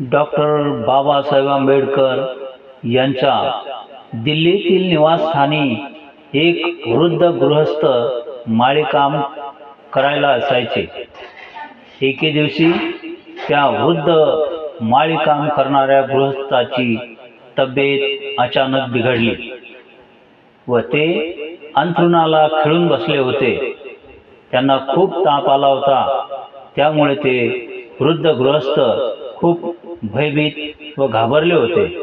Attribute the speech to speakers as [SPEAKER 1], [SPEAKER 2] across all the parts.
[SPEAKER 1] Doctor Babasaheb Ambedkar यांच्या दिल्लीतील निवासस्थानी एक वृद्ध गृहस्थ माळीकाम करायला असायचे. एके दिवशी त्या वृद्ध माळीकाम करणाऱ्या गृहस्थाची तब्येत अचानक बिघडली व ते अंथरुणाला खिळून बसले होते. त्यांना खूप ताप आला होता. त्यामुळे ते वृद्ध गृहस्थ खूप भयभीत व घाबरले होते.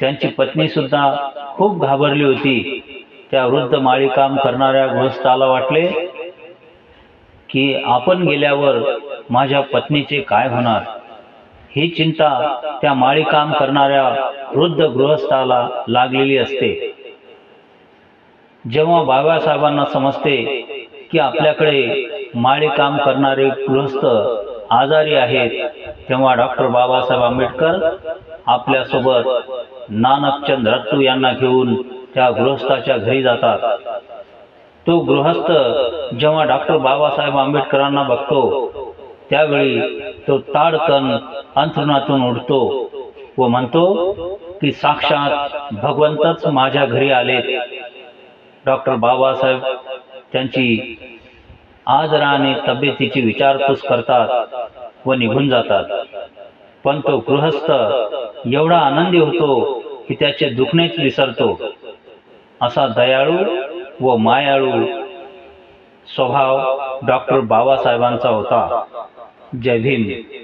[SPEAKER 1] त्यांची पत्नी सुद्धा खूप घाबरली होती. त्या वृद्ध माळी काम करणाऱ्या गृहस्थाला वाटले की आपण गेल्यावर माझ्या पत्नीचे काय होणार? ही चिंता त्या माळी काम करणाऱ्या वृद्ध गृहस्थाला लागलेली असते. जेव्हा बाबासाहेबांना समजते की आपल्याकडे माळी काम करणारे गृहस्थ आजारी आहेत तेव्हा डॉक्टर बाबासाहेब आंबेडकर आपल्यासोबत नानकचंद रत्तू यांना घेऊन त्या गृहस्थाच्या घरी जातात. तो गृहस्थ जेव्हा डॉक्टर बाबासाहेब आंबेडकरांना बघतो त्यावेळी तो ताडकन अंथरुणातून उडतो व म्हणतो की साक्षात भगवंतच माझ्या घरी आलेत डॉक्टर बाबासाहेब त्यांची आदराने तब्येतीची विचारपूस करतात. व निघून जातात. पण तो गृहस्थ एवढा आनंदी होतो की त्याचे दुखणेच विसरतो. असा दयाळू व मायाळू स्वभाव डॉक्टर बाबासाहेबांचा होता. जय भीम.